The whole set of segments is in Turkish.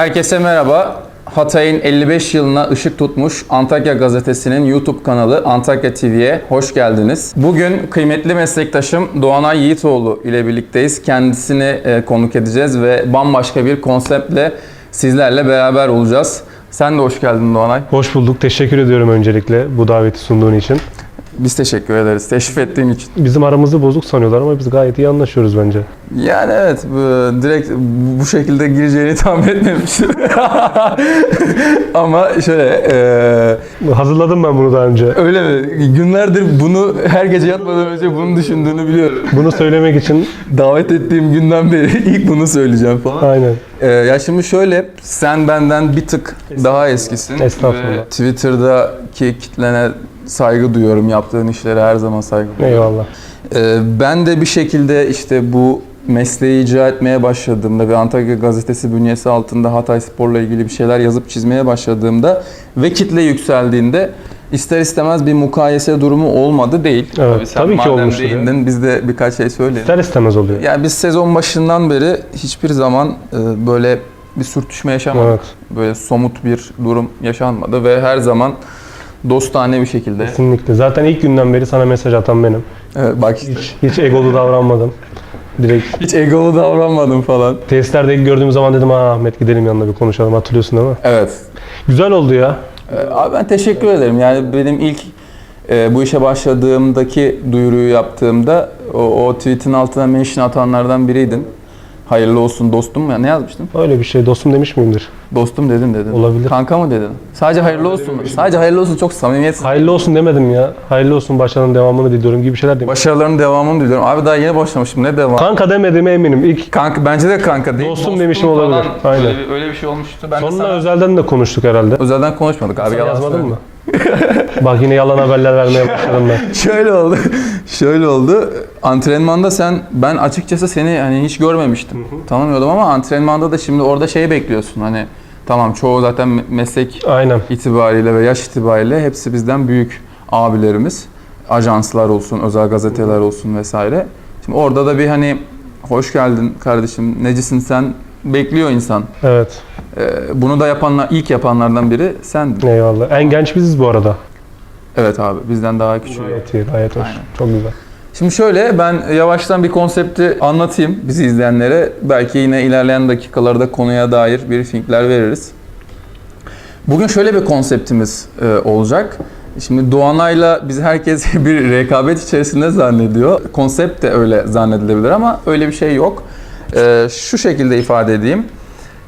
Herkese merhaba. Hatay'ın 55 yılına ışık tutmuş Antakya Gazetesi'nin YouTube kanalı Antakya TV'ye hoş geldiniz. Bugün kıymetli meslektaşım Doğanay Yiğitoğlu ile birlikteyiz. Kendisini e, konuk edeceğiz ve bambaşka bir konseptle sizlerle beraber olacağız. Sen de hoş geldin Doğanay. Hoş bulduk. Teşekkür ediyorum öncelikle bu daveti sunduğun için. Biz teşekkür ederiz teşrif ettiğin için. Bizim aramızı bozuk sanıyorlar ama biz gayet iyi anlaşıyoruz bence. Yani evet bu, direkt bu şekilde gireceğini tahmin etmemiştim. Ama şöyle e, Hazırladım ben bunu daha önce. öyle mi? Günlerdir bunu her gece yatmadan önce bunu düşündüğünü biliyorum. Bunu söylemek için Davet ettiğim günden beri ilk bunu söyleyeceğim falan. aynen. E, ya şimdi şöyle sen benden bir tık daha eskisin. Estağfurullah. Ve Twitter'daki kitlene saygı duyuyorum. Yaptığın işlere her zaman saygı duyuyorum. Eyvallah. Ee, ben de bir şekilde işte bu mesleği icra etmeye başladığımda ve Antakya Gazetesi bünyesi altında Hatay Spor'la ilgili bir şeyler yazıp çizmeye başladığımda ve kitle yükseldiğinde ister istemez bir mukayese durumu olmadı değil. Evet, sen tabii ki madem olmuştur ya. değindin, biz de birkaç şey söyleyelim. İster istemez oluyor. Yani biz sezon başından beri hiçbir zaman e, böyle bir sürtüşme yaşamadık. Evet. Böyle somut bir durum yaşanmadı ve her zaman dostane bir şekilde. Kesinlikle. Zaten ilk günden beri sana mesaj atan benim. Evet, bak işte. Hiç, hiç egolu davranmadım. Direkt Hiç egolu davranmadım falan. tesislerde ilk gördüğüm zaman dedim ha Ahmet gidelim yanına bir konuşalım hatırlıyorsun değil mi? Evet. Güzel oldu ya. Ee, Abi ben teşekkür ederim. Yani benim ilk e, bu işe başladığımdaki duyuruyu yaptığımda o, o tweetin altına mention atanlardan biriydin. Hayırlı olsun dostum. Ya ne yazmıştım? Öyle bir şey dostum demiş miyimdir? Dostum dedin dedin. Olabilir. Kanka mı dedin? Sadece hayırlı olsun. Sadece hayırlı olsun çok samimiyetsiz. Hayırlı olsun demedim ya. Hayırlı olsun başarının devamını diliyorum gibi şeyler demiş. Başarıların devamını diliyorum. Abi daha yeni başlamışım. Ne devam? Kanka demediğime eminim. İlk Kanka bence de kanka değil. Dostum demişim olabilir. Aynen. Öyle bir, öyle bir şey olmuştu. Ben de Sonra sana- özelden de konuştuk herhalde. özelden konuşmadık abi. Sen yalan yazmadın söyleme. mı? Bak yine yalan haberler vermeye başladım ben. Şöyle oldu. Şöyle oldu. Antrenmanda sen ben açıkçası seni hani hiç görmemiştim. Tanımıyordum ama antrenmanda da şimdi orada şey bekliyorsun. Hani tamam çoğu zaten me- meslek Aynen. itibariyle ve yaş itibariyle hepsi bizden büyük abilerimiz. Ajanslar olsun, özel gazeteler olsun vesaire. Şimdi orada da bir hani hoş geldin kardeşim, necisin sen bekliyor insan. Evet. Ee, bunu da yapanlar, ilk yapanlardan biri sendin. Eyvallah. En genç biziz bu arada. Evet abi, bizden daha küçük. Gayet iyi, gayet hoş. Aynen. Çok güzel. Şimdi şöyle ben yavaştan bir konsepti anlatayım bizi izleyenlere. Belki yine ilerleyen dakikalarda konuya dair briefingler veririz. Bugün şöyle bir konseptimiz e, olacak. Şimdi Doğanay'la biz herkes bir rekabet içerisinde zannediyor. Konsept de öyle zannedilebilir ama öyle bir şey yok. E, şu şekilde ifade edeyim.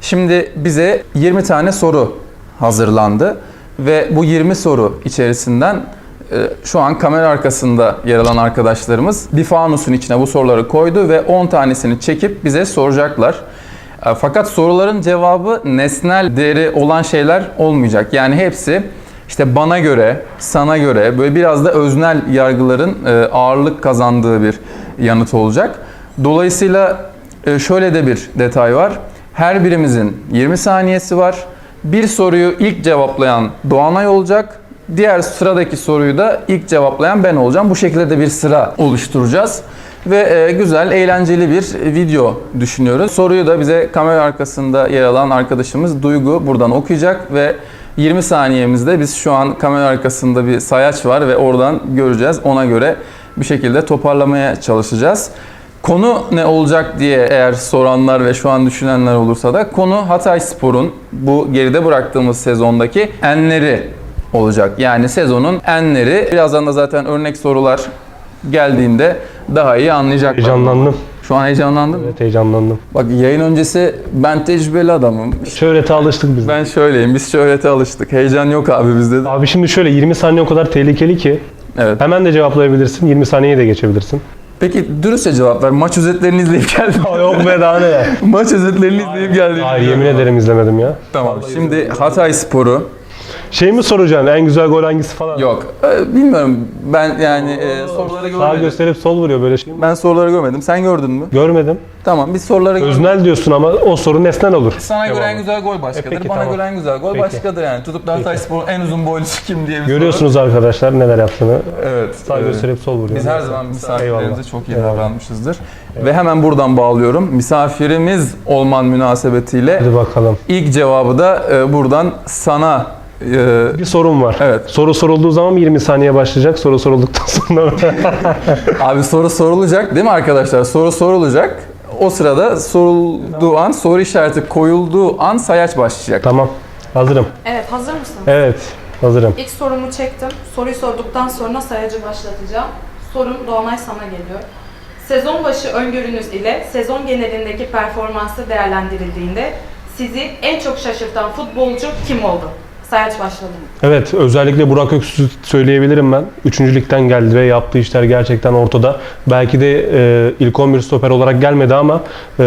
Şimdi bize 20 tane soru hazırlandı ve bu 20 soru içerisinden e, şu an kamera arkasında yer alan arkadaşlarımız bir fanusun içine bu soruları koydu ve 10 tanesini çekip bize soracaklar. E, Fakat soruların cevabı nesnel değeri olan şeyler olmayacak. Yani hepsi işte bana göre, sana göre böyle biraz da öznel yargıların e, ağırlık kazandığı bir yanıt olacak. Dolayısıyla şöyle de bir detay var. Her birimizin 20 saniyesi var. Bir soruyu ilk cevaplayan Doğanay olacak. Diğer sıradaki soruyu da ilk cevaplayan ben olacağım. Bu şekilde de bir sıra oluşturacağız. Ve e, güzel, eğlenceli bir video düşünüyoruz. Soruyu da bize kamera arkasında yer alan arkadaşımız Duygu buradan okuyacak ve 20 saniyemizde biz şu an kamera arkasında bir sayaç var ve oradan göreceğiz. Ona göre bir şekilde toparlamaya çalışacağız. Konu ne olacak diye eğer soranlar ve şu an düşünenler olursa da konu Hatay Spor'un bu geride bıraktığımız sezondaki enleri olacak. Yani sezonun enleri. Birazdan da zaten örnek sorular geldiğinde daha iyi anlayacaklar. Heyecanlandım. Şu an heyecanlandın mı? Evet heyecanlandım. Bak yayın öncesi ben tecrübeli adamım. Şöhrete alıştık biz. de. Ben şöyleyim. Biz şöhrete alıştık. Heyecan yok abi bizde de. Abi şimdi şöyle 20 saniye o kadar tehlikeli ki Evet. hemen de cevaplayabilirsin. 20 saniyeye de geçebilirsin. Peki dürüstçe cevap ver. Maç özetlerini izleyip geldim. Yok be daha ne? Maç özetlerini izleyip geldim. Hayır yemin ederim izlemedim ya. Tamam. Şimdi Hatay Sporu Şey mi soracaksın en güzel gol hangisi falan? Yok. Ee, bilmiyorum. Ben yani e, soruları Sağ görmedim. gösterip sol vuruyor böyle şey mi? Ben soruları görmedim. Sen gördün mü? Görmedim. Tamam. Biz soruları gördük. Öznel diyorsun ama o soru nesnel olur. Sana göre en güzel gol başkadır. E peki, Bana tamam. göre en güzel gol Peki. başkadır yani. Tutup da Hatay Spor'un en uzun boylusu kim diye bir Görüyorsunuz arkadaşlar neler yaptığını. soru. Evet. Sağ evet. gösterip sol vuruyor. Biz her zaman misafirlerimize Eyvallah. çok iyi Eyvallah. davranmışızdır. Ve hemen buradan bağlıyorum. Misafirimiz olman münasebetiyle Hadi bakalım. ilk cevabı da e, buradan sana e, Bir sorum var. Evet. Soru sorulduğu zaman 20 saniye başlayacak. Soru sorulduktan sonra Abi soru sorulacak değil mi arkadaşlar? Soru sorulacak. O sırada sorulduğu an, soru işareti koyulduğu an sayaç başlayacak. tamam. Hazırım. Evet, hazır mısın? Evet. Hazırım. İlk sorumu çektim. Soruyu sorduktan sonra sayacı başlatacağım. Sorum Doğanay sana geliyor. Sezon başı öngörünüz ile sezon genelindeki performansı değerlendirildiğinde sizi en çok şaşırtan futbolcu kim oldu? Sayaç başladı. Evet, özellikle Burak Öksüz'ü söyleyebilirim ben. Üçüncü ligden geldi ve yaptığı işler gerçekten ortada. Belki de e, ilk 11 stoper olarak gelmedi ama e,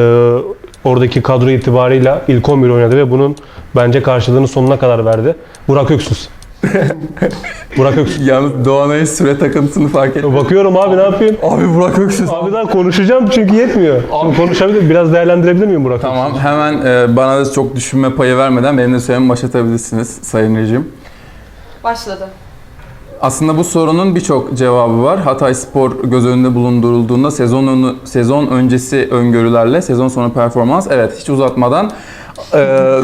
oradaki kadro itibarıyla ilk 11 oynadı ve bunun bence karşılığını sonuna kadar verdi. Burak Öksüz. Burak Öksüz. Yalnız Doğanay'ın süre takıntısını fark ettim. Bakıyorum abi ne yapayım? Abi Burak Öksüz. Abi daha konuşacağım çünkü yetmiyor. Şimdi konuşabilir, biraz değerlendirebilir miyim Burak Tamam hemen e, bana da çok düşünme payı vermeden benim de söylememi başlatabilirsiniz Sayın Rejim. Başladı. Aslında bu sorunun birçok cevabı var. Hatay Spor göz önünde bulundurulduğunda sezon önü, sezon öncesi öngörülerle sezon sonu performans evet hiç uzatmadan e,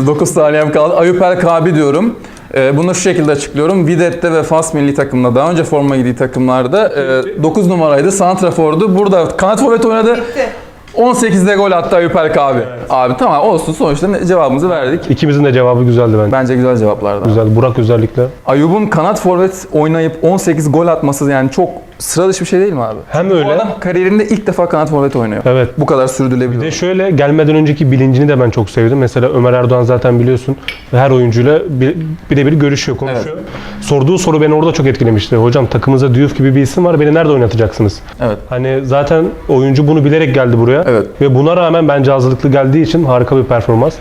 9 saniyem kaldı. Ayup El Kabi diyorum. E, bunu şu şekilde açıklıyorum. Videt'te ve Fas milli takımda daha önce forma giydiği takımlarda e, 9 numaraydı. Santrafor'du. Burada kanat forvet oynadı. Bitti. 18'de gol attı Ayup El Kabi. Abi tamam olsun sonuçta cevabımızı verdik. İkimizin de cevabı güzeldi bence. Bence güzel cevaplardan. Güzel. Burak özellikle. Ayub'un kanat forvet oynayıp 18 gol atması yani çok sıra dışı bir şey değil mi abi? Hem Bu öyle. adam kariyerinde ilk defa kanat forvet oynuyor. Evet. Bu kadar sürdürülebilir. Bir de şöyle gelmeden önceki bilincini de ben çok sevdim. Mesela Ömer Erdoğan zaten biliyorsun her oyuncuyla bir- birebir görüşüyor, konuşuyor. Sorduğu soru beni orada çok etkilemişti. Hocam takımınızda Diouf gibi bir isim var. Beni nerede oynatacaksınız? Evet. Hani zaten oyuncu bunu bilerek geldi buraya. Evet. Ve buna rağmen bence hazırlıklı geldiği için harika bir performans.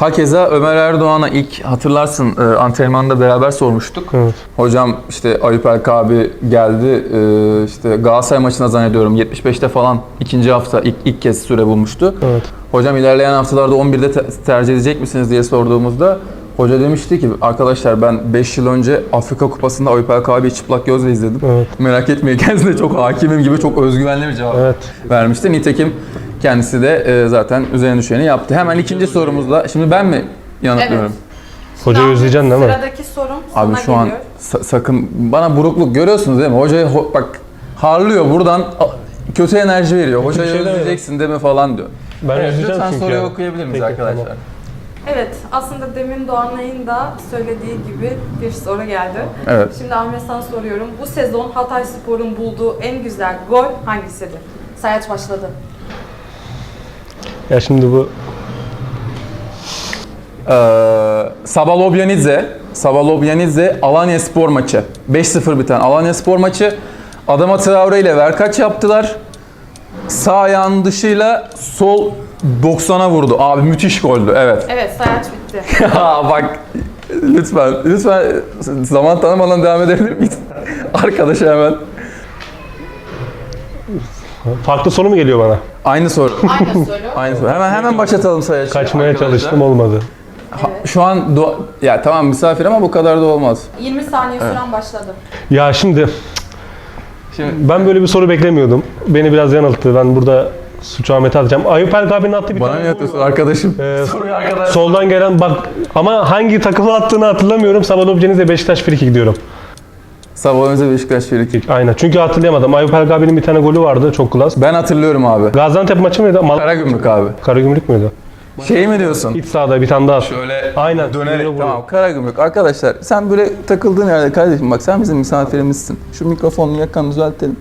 Hakeza Ömer Erdoğan'a ilk hatırlarsın e, antrenmanda beraber sormuştuk. Evet. Hocam işte Ayup El Kabi geldi e, işte Galatasaray maçına zannediyorum 75'te falan ikinci hafta ilk, ilk kez süre bulmuştu. Evet. Hocam ilerleyen haftalarda 11'de te- tercih edecek misiniz diye sorduğumuzda hoca demişti ki arkadaşlar ben 5 yıl önce Afrika Kupası'nda Ayup El Kabi'yi çıplak gözle izledim. Evet. Merak etmeyin kendisine çok hakimim gibi çok özgüvenli bir cevap Evet. vermişti. Nitekim kendisi de e, zaten üzerine düşeni yaptı. Hemen ikinci sorumuzla şimdi ben mi yanıtlıyorum? Hocayı Şimdi özleyeceksin değil mi? Sıradaki sorum sana Abi şu an geliyor. sa- sakın bana burukluk görüyorsunuz değil mi? Hocayı ho- bak harlıyor buradan a- kötü enerji veriyor. Hocayı şey demedim. özleyeceksin değil mi falan diyor. Ben Evet, özleyeceğim lütfen çünkü soruyu ya. okuyabilir miyiz Peki, arkadaşlar? tamam. Evet, aslında demin Doğanay'ın da söylediği gibi bir soru geldi. Evet. Şimdi Ahmet sana soruyorum. Bu sezon Hatay Spor'un bulduğu en güzel gol hangisidir? Sayaç başladı. Ya şimdi bu Ee, Sabalobyanidze, Sabalobyanidze Alanya Spor maçı. 5-0 biten Alanya Spor maçı. Adama Traore ile verkaç yaptılar. Sağ ayağının dışıyla sol 90'a vurdu. Abi müthiş goldü. Evet. Evet, sayaç bitti. Bak lütfen lütfen zaman tanımadan devam edebilir miyiz? Arkadaşa hemen. Farklı soru mu geliyor bana? Aynı soru. Aynı soru. Aynı soru. Hemen hemen başlatalım sayaçı. Kaçmaya arkadaşlar. çalıştım olmadı. Ha, Şu an dua- ya tamam misafir ama bu kadar da olmaz. 20 saniye süren başladı. Ya şimdi Şimdi ben böyle bir soru beklemiyordum. Beni biraz yanılttı. Ben burada suçu Ahmet'e atacağım. Ayıp El Kabi'nin attığı bir bana tane ne yapıyorsun arkadaşım? Ee, Soruyu arkadaş. Soldan gelen bak ama hangi takımı attığını hatırlamıyorum. Sabah Ceniz'e Beşiktaş frikik diyorum. Sabahımıza Beşiktaş Çelik. Aynen. Çünkü hatırlayamadım. Ayıp El Kabi'nin bir tane golü vardı. Çok klas. Ben hatırlıyorum abi. Gaziantep maçı mıydı? Mal Karagümrük abi. Karagümrük müydü? Şey mi diyorsun? İç sahada bir tane daha. Şöyle Aynen. dönerek Böyle tamam Karagümrük. Arkadaşlar sen böyle takıldığın yerde kardeşim bak sen bizim misafirimizsin. Şu mikrofonun yakanı düzeltelim.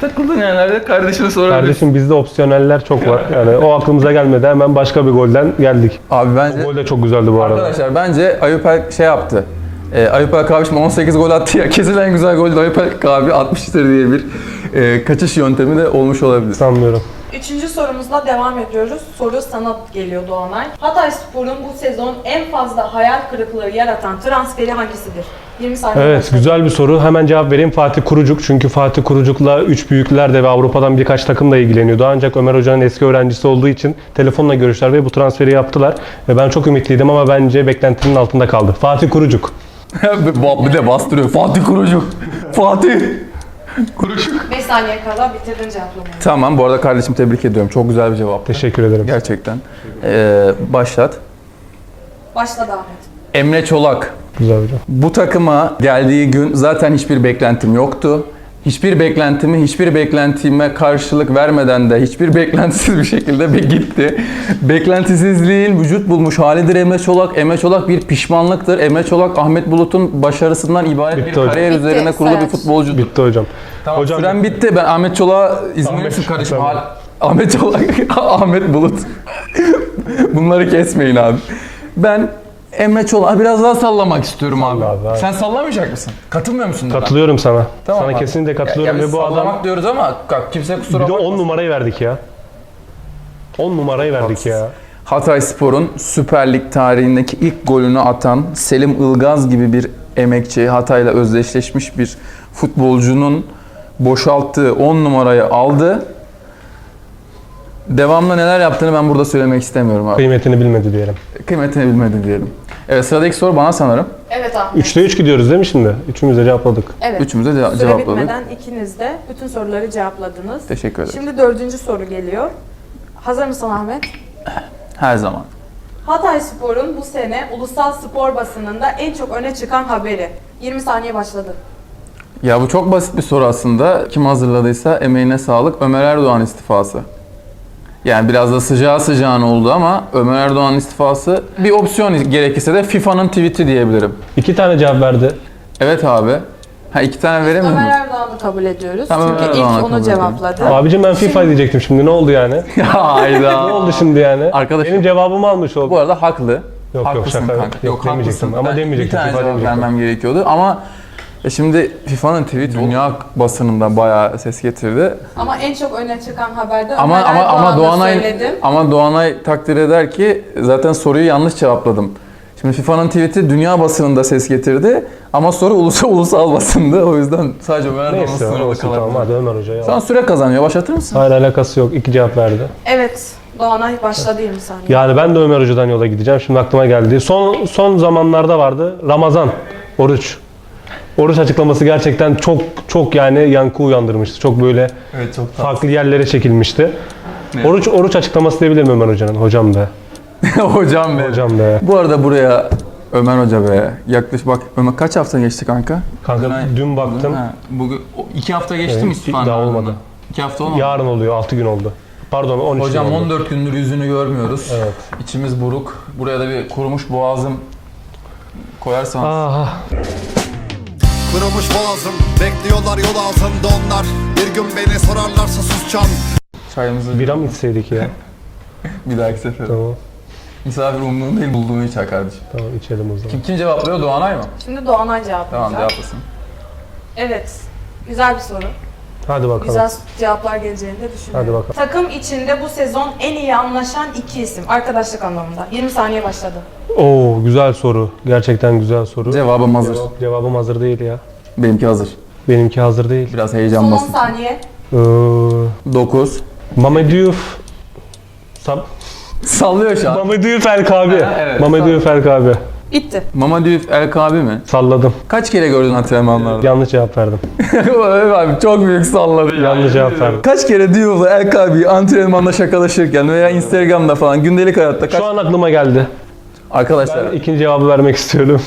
Takıldığın yerlerde kardeşine sorabilirsin. Kardeşim bizde opsiyoneller çok var. Yani o aklımıza gelmedi. Hemen başka bir golden geldik. Abi bence Gol de çok güzeldi bu arada. Arkadaşlar bence Ayup El şey yaptı. E, Kabi şimdi 18 gol attı ya. Kesin en güzel Ayup El Kabi atmıştır diye bir e, kaçış yöntemi de olmuş olabilir. Sanmıyorum. Üçüncü sorumuzla devam ediyoruz. Soru sana geliyor Doğanay. Hatay Spor'un bu sezon en fazla hayal kırıklığı yaratan transferi hangisidir? 20 saniye Evet başladı. güzel bir soru. Hemen cevap vereyim. Fatih Kurucuk. Çünkü Fatih Kurucuk'la üç büyükler de ve Avrupa'dan birkaç takımla ilgileniyordu. Ancak Ömer Hoca'nın eski öğrencisi olduğu için telefonla görüşler ve bu transferi yaptılar. Ve ben çok ümitliydim ama bence beklentinin altında kaldı. Fatih Kurucuk. Bir de bastırıyor. Fatih Kurucuk. Fatih. Kuruşuk. 5 saniye kala bitirdin cevaplamayı. Tamam bu arada kardeşim tebrik ediyorum. Çok güzel bir cevap. Teşekkür ederim. Gerçekten. Ee, başlat. Başladı Ahmet. Emre Çolak. Güzel hocam. Bu takıma geldiği gün zaten hiçbir beklentim yoktu. Hiçbir beklentimi, hiçbir beklentime karşılık vermeden de hiçbir beklentisiz bir şekilde bir gitti. Beklentisizliğin vücut bulmuş halidir Emre Çolak. Emre Çolak bir pişmanlıktır. Emre Çolak Ahmet Bulut'un başarısından ibaret Bitti bir hocam. kariyer Bitti, üzerine kurulu bir futbolcudur. Bitti hocam. Tamam, Hocam- süren bitti. Ben Ahmet Çolak'a verirsin kardeşim. Ahmet Çolak, Ahmet Bulut. Bunları kesmeyin abi. Ben Emre Çolak'a biraz daha sallamak istiyorum abi. Salla abi, abi. Sen sallamayacak mısın? Katılmıyor musun? buna? Katılıyorum sana. Tamam sana abi. kesinlikle katılıyorum Ya, ya ve biz bu adam sallamak diyoruz ama bak, kimse kusura bir de bakmasın. 10 numarayı verdik ya. 10 numarayı verdik ya. Hatay Spor'un Süper Lig tarihindeki ilk golünü atan Selim Ilgaz gibi bir emekçi, Hatay'la özdeşleşmiş bir futbolcunun boşalttığı 10 numarayı aldı. Devamlı neler yaptığını ben burada söylemek istemiyorum abi. Kıymetini bilmedi diyelim. Kıymetini bilmedi diyelim. Evet sıradaki soru bana sanırım. Evet Ahmet. 3'te 3 gidiyoruz değil mi şimdi? Üçümüz de cevapladık. Evet. Üçümüz de ce- Süre cevapladık. bitmeden ikiniz de bütün soruları cevapladınız. Teşekkür ederim. Şimdi dördüncü soru geliyor. Hazır mısın Ahmet? Her zaman. Hatay Spor'un bu sene ulusal spor basınında en çok öne çıkan haberi. 20 saniye başladı. Ya bu çok basit bir soru aslında. Kim hazırladıysa emeğine sağlık. Ömer Erdoğan istifası. Yani biraz da sıcağı sıcağına oldu ama Ömer Erdoğan istifası bir opsiyon gerekirse de FIFA'nın tweet'i diyebilirim. İki tane cevap verdi. Evet abi. Ha iki tane veremiyor Ömer muyum? Erdoğan'ı kabul ediyoruz. Tamam, Çünkü Ömer ilk onu ediyorum. cevapladı. Abicim ben FIFA diyecektim şimdi. Ne oldu yani? Hayda. ne oldu şimdi yani? Arkadaşım- Benim cevabımı almış oldu. Bu arada haklı. Yok, yok, haklısın şaka yok. kanka. Yok, demeyecektim. haklısın. Ama Ben demeyecektim, Bir tane FIFA cevap demeyecektim. vermem gerekiyordu ama e şimdi FIFA'nın tweet dünya basınında bayağı ses getirdi. Ama en çok öne çıkan haberde Ama Ömer ama ama Erdoğan'ı Doğanay söyledim. ama Doğanay takdir eder ki zaten soruyu yanlış cevapladım. Şimdi FIFA'nın tweet'i dünya basınında ses getirdi ama soru ulusal ulusal basında o yüzden sadece Ömer Erdoğan'ın Neyse sınırlı olsun tamam hadi Ömer Hoca'ya al. süre kazanıyor. Başlatır mısın? Hayır alakası yok. İki cevap verdi. Evet. Doğanay başladı 20 saniye. Yani ben de Ömer Hoca'dan yola gideceğim. Şimdi aklıma geldi. Son son zamanlarda vardı. Ramazan, oruç. Oruç açıklaması gerçekten çok çok yani yankı uyandırmıştı. Çok böyle Evet çok farklı yerlere çekilmişti. Evet. Oruç oruç açıklaması diyebilir mi Ömer Hoca'nın? Hocam be. Hocam be. Hocam be. Bu arada buraya Ömer Hoca be. Yaklaşık bak Ömer kaç hafta geçti kanka? Kanka Bugün- dün baktım. Ha, bugün o- iki hafta geçti Evet, mi İspan daha olmadı. İki hafta olmadı. Yarın oluyor. 6 gün oldu. Pardon 13 Hocam gün oldu. 14 gündür yüzünü görmüyoruz. Evet. İçimiz buruk. Buraya da bir kurumuş boğazım koyarsan. Aha. Kırılmış boğazım Bekliyorlar yol altında onlar Bir gün beni sorarlarsa susacağım Çayımızı Bira mı içseydik ya? bir dahaki sefer. tamam. Misafir umduğun değil bulduğunu içer kardeşim. Tamam içelim o zaman. Kim kim cevaplıyor? Doğanay mı? Şimdi Doğanay cevaplayacak. Tamam cevaplasın. Evet. Güzel bir soru. Hadi bakalım. Güzel cevaplar geleceğini de düşünüyorum. Hadi bakalım. Takım içinde bu sezon en iyi anlaşan iki isim. Arkadaşlık anlamında. 20 saniye başladı. Oo güzel soru. Gerçekten güzel soru. Cevabım hazır. Cevap- cevabım hazır değil ya. Benimki hazır. Benimki hazır değil. Biraz heyecan Son 10 basın. saniye. Ee, 9. Mamediyuf Sab Sallıyor şu an. Mamediyuf El abi. evet. Mamediyuf El abi. Bitti. Mamadüf El Kabi mi? Salladım. Kaç kere gördün antrenmanlarda? Yanlış cevap verdim. Evet abi çok büyük salladı ya. Yanlış cevap verdim. Kaç kere Diouf'la El Kabi antrenmanda şakalaşırken veya Instagram'da falan gündelik hayatta kaç... Şu an aklıma geldi. Arkadaşlar Ben ikinci cevabı vermek istiyorum.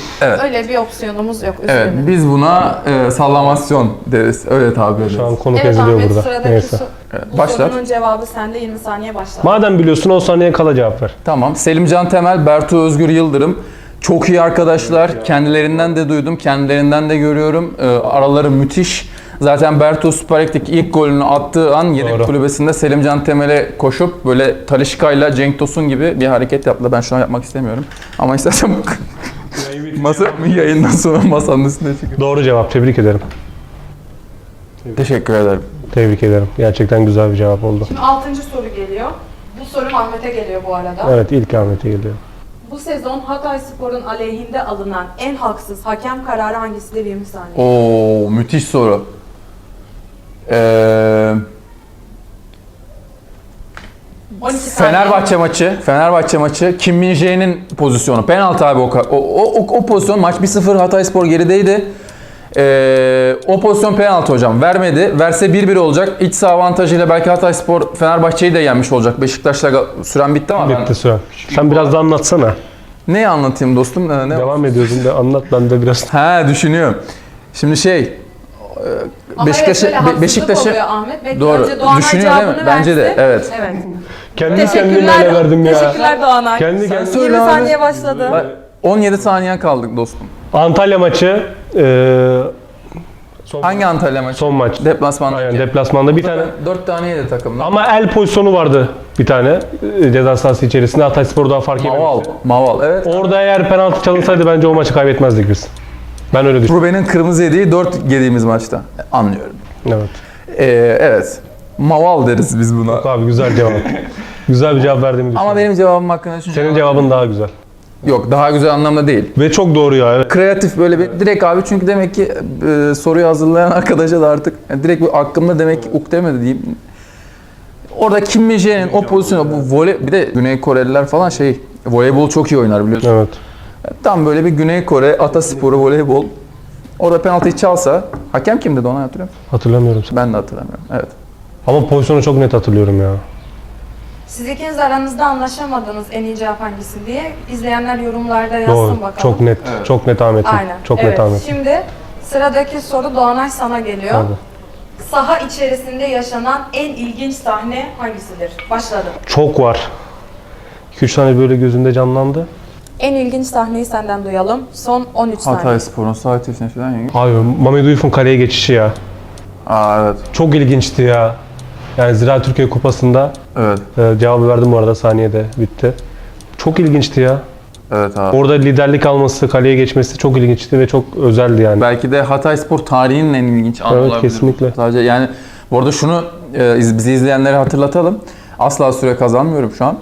Öyle bir opsiyonumuz yok. evet üzgünüm. biz buna e, sallamasyon deriz. Öyle tabir ederiz. Şu an konu Evet eziliyor Ahmet burada. Neyse. so- Evet, başlat. sorunun cevabı sende 20 saniye başla. Madem biliyorsun 10 saniye kala cevap ver. Tamam. Selimcan Temel, Bertu Özgür Yıldırım. Çok iyi arkadaşlar. Kendilerinden de duydum, kendilerinden de görüyorum. Ee, araları müthiş. Zaten Bertu Lig'deki ilk golünü attığı an yedek Doğru. kulübesinde Selimcan Temel'e koşup böyle Talişka'yla Cenk Tosun gibi bir hareket yaptı. Ben şu an yapmak istemiyorum. Ama istersen masa yayından sonra masanın üstüne çıkıyor. Doğru cevap. Tebrik ederim. Teşekkür ederim. Tebrik ederim. Gerçekten güzel bir cevap oldu. Şimdi 6. soru geliyor. Bu soru Ahmet'e geliyor bu arada. Evet ilk Ahmet'e geliyor. Bu sezon Hatay Spor'un aleyhinde alınan en haksız hakem kararı hangisidir 20 saniye. Oo müthiş soru. Ee, 12 saniye. Fenerbahçe maçı, Fenerbahçe maçı Kim Min Jae'nin pozisyonu. Penaltı abi o, o, o, o, o pozisyon maç 1-0 Hatayspor gerideydi. Ee, o pozisyon penaltı hocam. Vermedi. Verse 1-1 olacak. İç saha avantajıyla belki Hatay Spor Fenerbahçe'yi de yenmiş olacak. Beşiktaş'la süren bitti ama ben... Bitti süre. Sen biraz da anlatsana. Neyi anlatayım dostum? Ee, Ne? Devam ediyorsun de anlat ben de biraz. Ha düşünüyorum. Şimdi şey... Ama Beşiktaş'ı- Beşiktaş'ı- Doğru. Düşünüyor değil mi? cevabını Bence de, evet. Evet. Kendi kendime Teşekkürler. ele verdim ya. Teşekkürler Doğanay. Kendi Sen kendime. söyle 20 abi. saniye başladı. Bak, 17 saniye kaldık dostum. Antalya maçı e, son, Hangi Antalya maçı? son maç. Deplasmanda. Aynen deplasmanda bir tane 4 tane yedi takımdan. ama el pozisyonu vardı bir tane e, ceza sahası içerisinde Hatay Spor daha fark Maval. yememişti. Maval. Evet. Orada eğer penaltı çalınsaydı bence o maçı kaybetmezdik biz. Ben öyle düşünüyorum. Ruben'in kırmızı yediği 4 yediğimiz maçta. Anlıyorum. Evet. Ee, evet. Maval deriz biz buna. Abi güzel cevap. güzel bir cevap verdiğimi düşünüyorum. Ama benim cevabım hakkında düşünüyorum. Senin cevabın daha güzel. Yok daha güzel anlamda değil. Ve çok doğru ya. Evet. Kreatif böyle bir direkt abi çünkü demek ki e, soruyu hazırlayan arkadaşa da artık yani direkt bir aklımda demek ki uk demedi diyeyim. Orada Kim Min-jae'nin o pozisyonu bu voley bir de Güney Koreliler falan şey voleybol çok iyi oynar biliyorsun. Evet. Tam böyle bir Güney Kore atasporu voleybol. Orada penaltıyı çalsa hakem kimdi onu hatırlıyor musun? Hatırlamıyorum. Ben de hatırlamıyorum. Evet. Ama pozisyonu çok net hatırlıyorum ya. Siz ikiniz aranızda anlaşamadınız en iyi cevap hangisi diye. İzleyenler yorumlarda yazsın Doğru. bakalım. Çok net. Çok net Ahmet'im. Aynen. Çok evet. net Ahmet. Şimdi sıradaki soru Doğanay sana geliyor. Hadi. Saha içerisinde yaşanan en ilginç sahne hangisidir? Başladım. Çok var. 2-3 tane böyle gözümde canlandı. En ilginç sahneyi senden duyalım. Son 13 saniye. Hatay Spor'un sağ ötesine falan yengi. Abi Mehmet Uyuf'un kaleye geçişi ya. Aa evet. Çok ilginçti ya. Yani Zira Türkiye Kupası'nda Evet. e, cevabı verdim bu arada saniyede bitti. Çok ilginçti ya. Evet abi. Orada liderlik alması, kaleye geçmesi çok ilginçti ve çok özeldi yani. Belki de Hatay Spor tarihinin en ilginç anı Evet, olabilir. kesinlikle. Sadece yani bu arada şunu e, iz- bizi izleyenlere hatırlatalım. Asla süre kazanmıyorum şu an.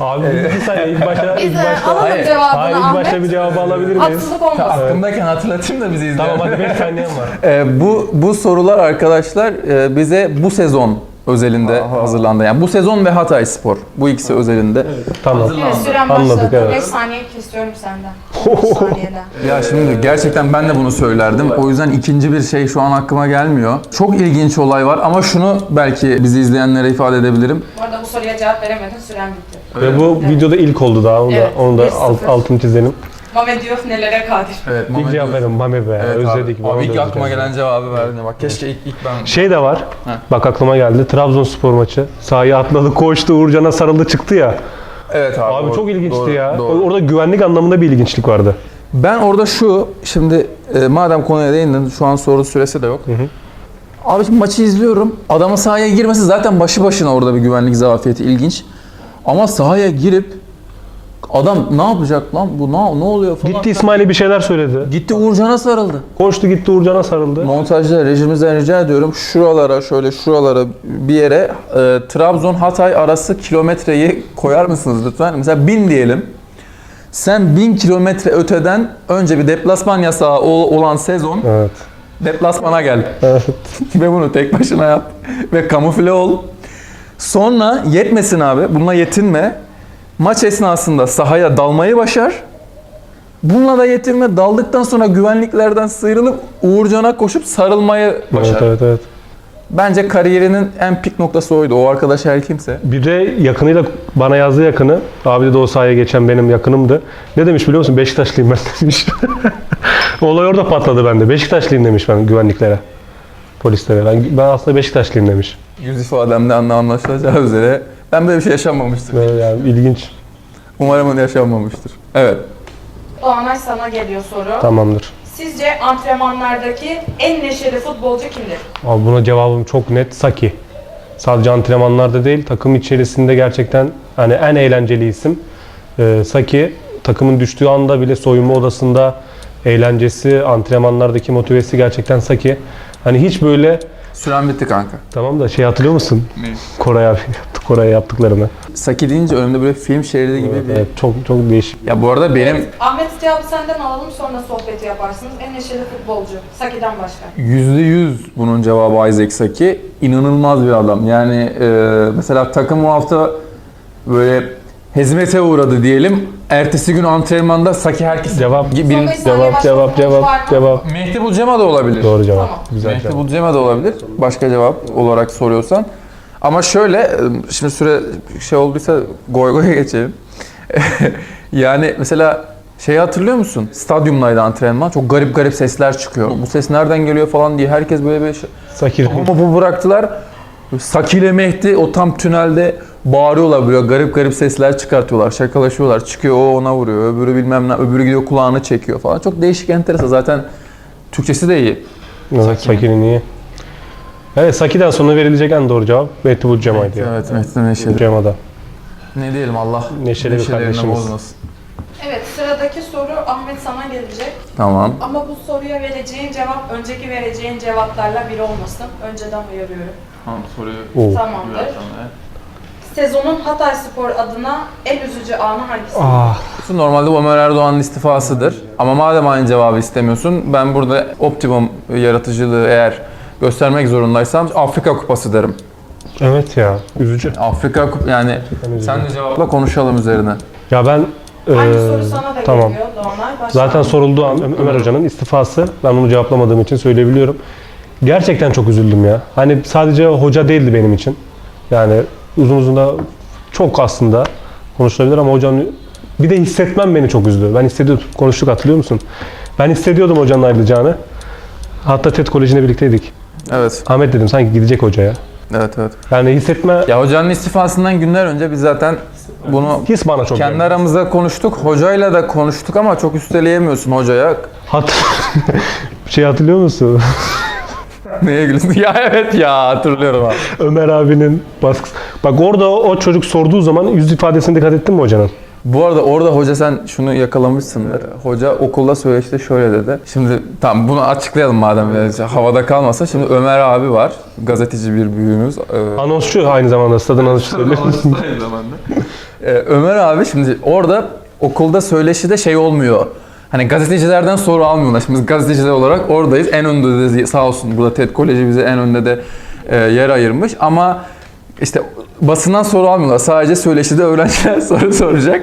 Abi bir saniye ilk başta, ilk de başta, alalım Hayır. cevabını hayır, ilk başta bir cevabı alabilir miyiz? Haksızlık olmasın. Aklımdayken hatırlatayım da bizi izleyen. Tamam hadi 5 saniyem var. E, bu bu sorular arkadaşlar e, bize bu sezon özelinde hazırlandı. Yani bu sezon ve Hatay Spor. Bu ikisi özelinde. Tamam. Evet süren Anladık, başladı. evet. 5 saniye kesiyorum senden. 5 saniyeden. Ya şimdi gerçekten ben de bunu söylerdim. O yüzden ikinci bir şey şu an aklıma gelmiyor. Çok ilginç olay var ama şunu belki bizi izleyenlere ifade edebilirim. Bu arada bu soruya cevap veremedin. Süren bitti. Ve bu videoda ilk oldu daha. Onu da, Evet, onu da 1-0. alt, altını çizelim. Mehmet Diouf nelere kadir. Evet, İlk cevap verin Mame be. Evet Özledik. abi. bana Abi ilk aklıma özledik. gelen cevabı verdin. Bak keşke ilk, ilk ben... Şey de var. Heh. Bak aklıma geldi. Trabzonspor maçı. Sahaya atladı, koştu, Uğurcan'a sarıldı çıktı ya. Evet abi. Abi doğru, çok ilginçti doğru, ya. doğru. Orada güvenlik anlamında bir ilginçlik vardı. Ben orada şu, şimdi e, madem konuya değindin, şu an soru süresi de yok. Abi şimdi maçı izliyorum. Adamın sahaya girmesi zaten başlı başına orada bir güvenlik zafiyeti ilginç. Ama sahaya girip adam ne yapacak lan bu ne, ne oluyor falan. Gitti İsmail'e bir şeyler söyledi. Gitti Uğurcan'a sarıldı. Koştu gitti Uğurcan'a sarıldı. Montajda rejimizden rica ediyorum şuralara şöyle şuralara bir yere e, Trabzon Hatay arası kilometreyi koyar mısınız lütfen? Mesela 1000 diyelim. Sen 1000 kilometre öteden önce bir deplasman yasağı ol- olan sezon Evet. deplasmana gel. Evet. Ve bunu tek başına yap. Ve kamufle ol. Sonra yetmesin abi. Bununla yetinme. Maç esnasında sahaya dalmayı başar. Bununla da yetinme. Daldıktan sonra güvenliklerden sıyrılıp Uğurcan'a koşup sarılmayı başar. Evet, evet, evet. Bence kariyerinin en pik noktası oydu. O arkadaş her kimse. Bir de yakınıyla bana yazdı yakını. Abi de o sahaya geçen benim yakınımdı. Ne demiş biliyor musun? Beşiktaşlıyım ben demiş. Olay orada patladı bende. Beşiktaşlıyım demiş ben güvenliklere. Polislere. Ben, ben aslında Beşiktaşlıyım demiş. Yüz ifademde anla anlaşılacağı üzere. Ben böyle bir şey yaşanmamıştır. Böyle yani ilginç. Umarım yaşanmamıştır. Evet. Doğanay sana geliyor soru. Tamamdır. Sizce antrenmanlardaki en neşeli futbolcu kimdir? Abi buna cevabım çok net. Saki. Sadece antrenmanlarda değil, takım içerisinde gerçekten hani en eğlenceli isim. Ee, Saki takımın düştüğü anda bile soyunma odasında eğlencesi, antrenmanlardaki motivesi gerçekten Saki. Hani hiç böyle Süren bitti kanka. tamam da şey hatırlıyor musun? Koray abi Koray'a yaptıklarını. Saki deyince önümde böyle film şeridi gibi bir... Evet, çok çok değişik. Ya bu arada benim Ahmet cevabı senden alalım sonra sohbeti yaparsınız. En neşeli futbolcu. Saki'den başka. Yüzde yüz bunun cevabı Isaac Saki. İnanılmaz bir adam. Yani e, mesela takım bu hafta böyle hezimete uğradı diyelim. Ertesi gün antrenmanda Saki herkes Cevap. Bir- Son beş saniye Cevap, cevap, var cevap, mı? cevap. Mehdi Bulcema da olabilir. Doğru cevap. Tamam. Güzel Mehdi cevap. Bulcema da olabilir. Başka cevap olarak soruyorsan. Ama şöyle, şimdi süre şey olduysa goy goya geçelim. yani mesela şeyi hatırlıyor musun? Stadyumdaydı antrenman. Çok garip garip sesler çıkıyor. Bu ses nereden geliyor falan diye herkes böyle bir şey... Sakir. Ama bu bıraktılar. Saki ile Mehdi o tam tünelde bağırıyorlar böyle garip garip sesler çıkartıyorlar. Şakalaşıyorlar. Çıkıyor o ona vuruyor. Öbürü bilmem ne. Öbürü gidiyor kulağını çekiyor falan. Çok değişik enteresan. Zaten Türkçesi de iyi. Evet, Sakir'in iyi. Evet, Saki'den sonra verilecek en doğru cevap Mehdi Bulcema'ydı. ya. Evet Mehdi Neşeli. Bulcema'da. Ne diyelim Allah Neşeli bir neşelerini kardeşimiz. bozmasın. Evet sıradaki soru Ahmet sana gelecek. Tamam. Ama bu soruya vereceğin cevap önceki vereceğin cevaplarla bir olmasın. Önceden uyarıyorum. Tamam soruyu Oo. Tamamdır. Sezonun Hatay Spor adına en üzücü anı hangisi? Ah, Normalde bu Ömer Erdoğan'ın istifasıdır. Ama madem aynı cevabı istemiyorsun, ben burada optimum yaratıcılığı eğer göstermek zorundaysam Afrika Kupası derim. evet ya, üzücü. Afrika Kup yani üzücü. sen de cevapla konuşalım üzerine. Ya ben... Aynı eee, soru sana da tamam. geliyor Doğanay. Zaten sorulduğu an Ö- Ömer Hoca'nın istifası, ben bunu cevaplamadığım için söyleyebiliyorum. Gerçekten çok üzüldüm ya. Hani sadece hoca değildi benim için. Yani uzun uzun da çok aslında konuşulabilir ama hocanın bir de hissetmem beni çok üzdü. Ben hissediyordum. Konuştuk hatırlıyor musun? Ben hissediyordum hocanın ayrılacağını. Hatta TED Koleji'ne birlikteydik. Evet, Ahmet dedim sanki gidecek hocaya. evet, evet. Yani hissetme Ya hocanın istifasından günler önce biz zaten bunu his bana çok kendi geldi. aramızda konuştuk. Hocayla da konuştuk ama çok üsteleyemiyorsun hocaya. Hat şey hatırlıyor musun? Neye gülüyorsun? ya evet ya hatırlıyorum abi. Ömer abinin baskısı. Bak orada o, o çocuk sorduğu zaman yüz ifadesine dikkat ettin mi hocanın? Bu arada orada hoca sen şunu yakalamışsındır. Hoca okulda söyleşte şöyle dedi. Şimdi tamam bunu açıklayalım madem yani havada kalmasın. Şimdi Ömer abi var. Gazeteci bir büyüğümüz. Ee, Anonsçu aynı zamanda stadın anonsçu söylüyor. Ee, Ömer abi şimdi orada okulda söyleşide şey olmuyor. Hani gazetecilerden soru almıyorlar. Şimdi biz gazeteciler olarak oradayız. En önde de sağ olsun burada TED Koleji bize en önde de e, yer ayırmış. Ama işte basından soru almıyorlar. Sadece söyleşide öğrenciler soru soracak.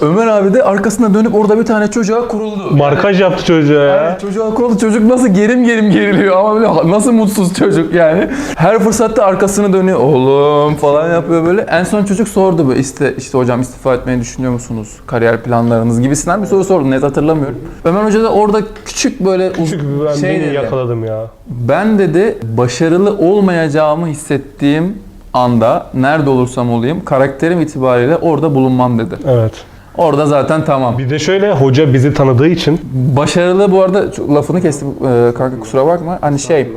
Ömer abi de arkasına dönüp orada bir tane çocuğa kuruldu. Markaj yaptı çocuğa ya. Yani çocuğa kuruldu. Çocuk nasıl gerim gerim geriliyor ama böyle nasıl mutsuz çocuk yani. Her fırsatta arkasını dönüyor. Oğlum falan yapıyor böyle. En son çocuk sordu böyle işte, işte hocam istifa etmeyi düşünüyor musunuz? Kariyer planlarınız gibisinden bir soru sordu. Net hatırlamıyorum. Ömer Hoca da orada küçük böyle Küçük bir şey dedi. yakaladım ya. Ben dedi başarılı olmayacağımı hissettiğim anda nerede olursam olayım karakterim itibariyle orada bulunmam dedi. Evet. Orada zaten tamam. Bir de şöyle hoca bizi tanıdığı için Başarılı bu arada çok lafını kestim e, kanka kusura bakma. Hani şey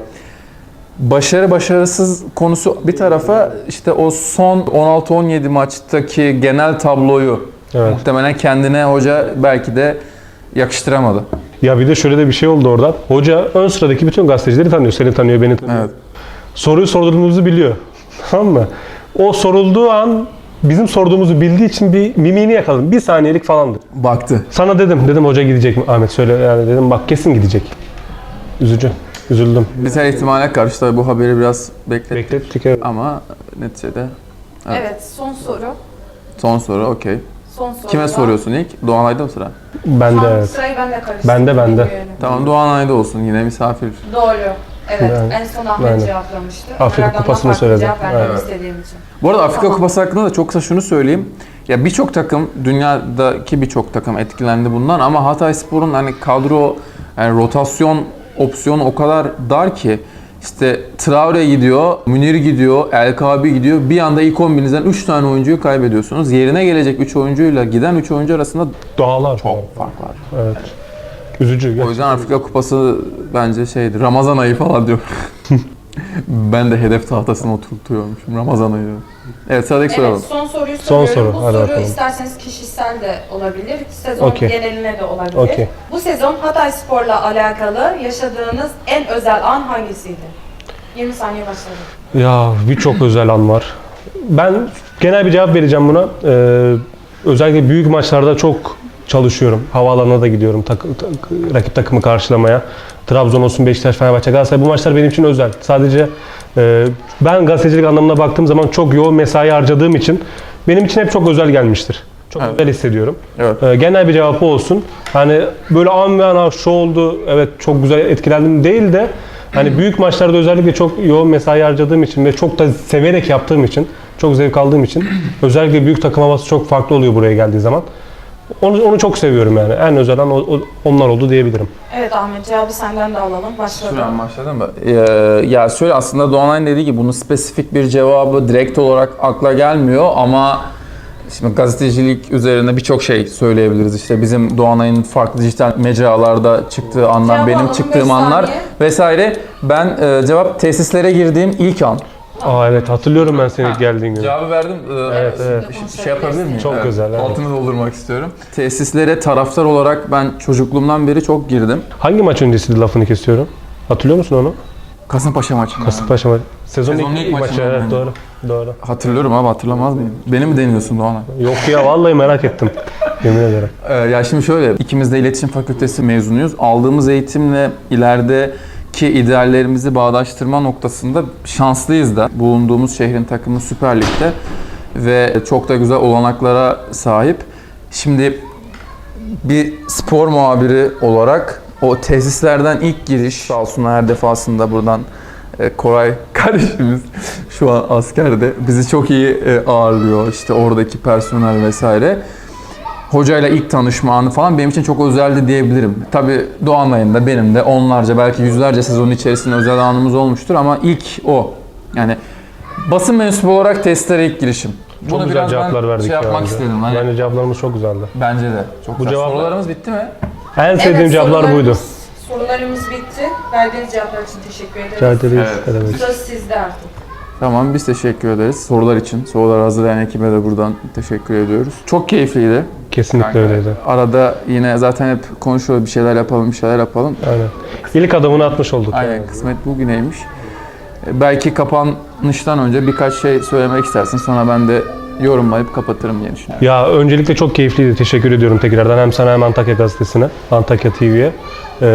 başarı başarısız konusu bir tarafa işte o son 16-17 maçtaki genel tabloyu Evet. muhtemelen kendine hoca belki de yakıştıramadı. ya bir de şöyle de bir şey oldu oradan. Hoca ön sıradaki bütün gazetecileri tanıyor. Seni tanıyor, beni tanıyor. Evet. Soruyu sorduğumuzu biliyor. Tamam mı? O sorulduğu an bizim sorduğumuzu bildiği için bir mimiğini yakaladım. Bir saniyelik falandı. Baktı. Sana dedim, dedim hoca gidecek mi? Ahmet söyle yani dedim bak kesin gidecek. Üzücü. Üzüldüm. Biz her ihtimale karşı tabii bu haberi biraz beklettik Beklettik evet. ama neticede Evet. Evet son soru. son soru okey. Son soru. Kime soruyorsun ilk? Doğan Ay'da mı sıra? Ben de evet. sırayı ben de karıştırdım. Bende, bende. bilmiyorum. Tamam Doğan Ay'da olsun yine misafir. Doğru. Evet, Yani, en son Ahmet aynen. cevaplamıştı. Afrika Kupası'nı söyledi. Evet. istediğim için. Bu arada Afrika Tamam. Kupası hakkında da çok kısa şunu söyleyeyim. Ya birçok takım, dünyadaki birçok takım etkilendi bundan ama Hatay Spor'un hani kadro, yani rotasyon opsiyonu o kadar dar ki işte Traore gidiyor, Münir gidiyor, El Kabi gidiyor. Bir anda ilk 11'inizden 3 tane oyuncuyu kaybediyorsunuz. Yerine gelecek 3 oyuncuyla giden 3 oyuncu arasında Doğalar. çok fark var. Evet. Üzücü. O yüzden Afrika Kupası bence şeydi, Ramazan ayı falan diyor. ben de hedef tahtasına oturtuyormuşum Ramazan ayı. Evet sıradaki Evet, soralım. son soruyu Son soruyorum. soru, Bu hadi soru bakalım. isterseniz kişisel de olabilir, sezon Okey. geneline de olabilir. Okey. Bu sezon Hatay Spor'la alakalı yaşadığınız en özel an hangisiydi? 20 saniye başladı. Ya birçok özel an var. Ben genel bir cevap vereceğim buna. Ee, özellikle büyük maçlarda çok çalışıyorum. Havaalanına da gidiyorum tak- tak- rakip takımı karşılamaya. Trabzon olsun, Beşiktaş, Fenerbahçe, Galatasaray bu maçlar benim için özel. Sadece e, ben gazetecilik anlamına baktığım zaman çok yoğun mesai harcadığım için benim için hep çok özel gelmiştir. Çok Evet. özel hissediyorum. Evet. Ee, genel bir cevabı olsun. Hani böyle an ve an "Aa, şu oldu, evet çok güzel etkilendim değil de hani büyük maçlarda özellikle çok yoğun mesai harcadığım için ve çok da severek yaptığım için, çok zevk aldığım için özellikle büyük takım havası çok farklı oluyor buraya geldiği zaman. Onu, onu çok seviyorum yani. En özel an o- o- onlar oldu diyebilirim. Evet Ahmet cevabı senden de alalım. Başladım. Şuradan başladın mı? Ee, ya şöyle aslında Doğanay'ın dediği gibi bunun spesifik bir cevabı direkt olarak akla gelmiyor ama Şimdi gazetecilik üzerine birçok şey söyleyebiliriz. İşte bizim Doğanay'ın farklı dijital mecralarda çıktığı anlar, Cevap benim çıktığım anlar vesaire. Ben e, cevap tesislere girdiğim ilk an. Aa evet hatırlıyorum ben senin geldiğin günü. Cevabı verdim. Ee, Evet, evet. bir şey yapabilir miyim? Çok güzel, evet. Altını doldurmak istiyorum. Tesislere taraftar olarak ben çocukluğumdan beri çok girdim. Hangi maç öncesiydi lafını kesiyorum? Hatırlıyor musun onu? Kasımpaşa maçında. Kasımpaşa maçı. Sezonun, Sezonun ilk, ilk ilk maçı. Evet oynadı. doğru. Doğru. Hatırlıyorum abi hatırlamaz mıyım? Beni mi deniyorsun Doğanay? Yok ya vallahi merak ettim. Yemin ederim. Ee, ya şimdi şöyle, ikimiz de iletişim fakültesi mezunuyuz. Aldığımız eğitimle ilerideki ideallerimizi bağdaştırma noktasında şanslıyız da. Bulunduğumuz şehrin takımı Süper Lig'de ve çok da güzel olanaklara sahip. Şimdi bir spor muhabiri olarak o tesislerden ilk giriş sağ olsun her defasında buradan e, Koray kardeşimiz şu an askerde bizi çok iyi e, ağırlıyor işte oradaki personel vesaire hocayla ilk tanışma anı falan benim için çok özeldi diyebilirim. Tabii Doğanlay'ın da benim de onlarca belki yüzlerce sezon içerisinde özel anımız olmuştur ama ilk o. Yani basın mensubu olarak testlere ilk girişim. Çok güzel biraz ben cevaplar verdik şey ya. yapmak bence. istedim. Hani Bence cevaplarımız çok güzeldi. bence de. Çok Bu güzel. cevaplar- Sorularımız bitti mi? En sevdiğim Evet, cevaplar buydu. sorularımız- bitti. Verdiğiniz cevaplar için teşekkür ederiz. Rica ederiz. Evet. Ne demek. Söz sizde artık. Tamam biz teşekkür ederiz sorular için. Sorular hazırlayan ekibe de buradan teşekkür ediyoruz. Çok keyifliydi. Kesinlikle Kanka, öyleydi. Arada yine zaten hep konuşuyoruz bir şeyler yapalım bir şeyler yapalım. Aynen. İlk adımını atmış olduk. Aynen yani. kısmet bugüneymiş. E, Belki kapanıştan önce birkaç şey söylemek istersin sonra ben de yorumlayıp kapatırım diye düşünüyorum. Ya öncelikle çok keyifliydi. Teşekkür ediyorum tekrardan hem sana hem Antakya Gazetesi'ne, Antakya TV'ye. Ee,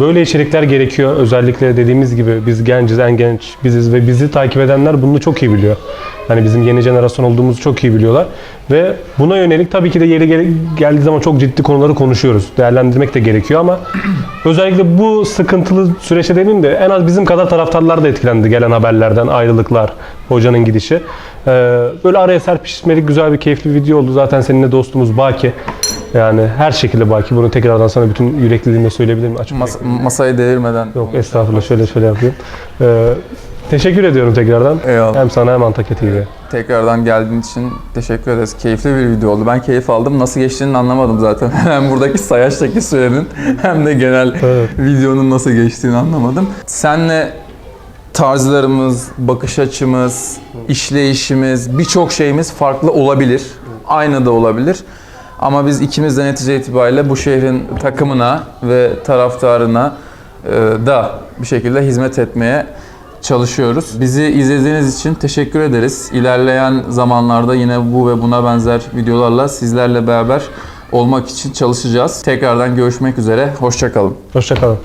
böyle içerikler gerekiyor. Özellikle dediğimiz gibi biz genciz, en genç biziz ve bizi takip edenler bunu çok iyi biliyor. Hani bizim yeni jenerasyon olduğumuzu çok iyi biliyorlar. Ve buna yönelik tabii ki de yeri gel- geldiği zaman çok ciddi konuları konuşuyoruz. Değerlendirmek de gerekiyor ama özellikle bu sıkıntılı süreçte demeyeyim de en az bizim kadar taraftarlar da etkilendi gelen haberlerden, ayrılıklar, hocanın gidişi. Ee, böyle araya serpişmelik güzel bir keyifli video oldu. Zaten seninle dostumuz Baki. Yani her şekilde Baki. Bunu tekrardan sana bütün yürekliliğimle söyleyebilirim. Açık Mas- masayı devirmeden. Yok estağfurullah şöyle şöyle yapayım. Ee, teşekkür ediyorum tekrardan. Eyvallah. Hem sana hem Antakya TV'ye. Tekrardan geldiğin için teşekkür ederiz. Keyifli bir video oldu. Ben keyif aldım. Nasıl geçtiğini anlamadım zaten. hem buradaki sayaçtaki sürenin hem de genel Evet. videonun nasıl geçtiğini anlamadım. Senle tarzlarımız, bakış açımız, işleyişimiz, birçok şeyimiz farklı olabilir. Aynı da olabilir. Ama biz ikimiz de netice itibariyle bu şehrin takımına ve taraftarına e, da bir şekilde hizmet etmeye çalışıyoruz. Bizi izlediğiniz için teşekkür ederiz. İlerleyen zamanlarda yine bu ve buna benzer videolarla sizlerle beraber olmak için çalışacağız. Tekrardan görüşmek üzere. Hoşçakalın. Hoşçakalın.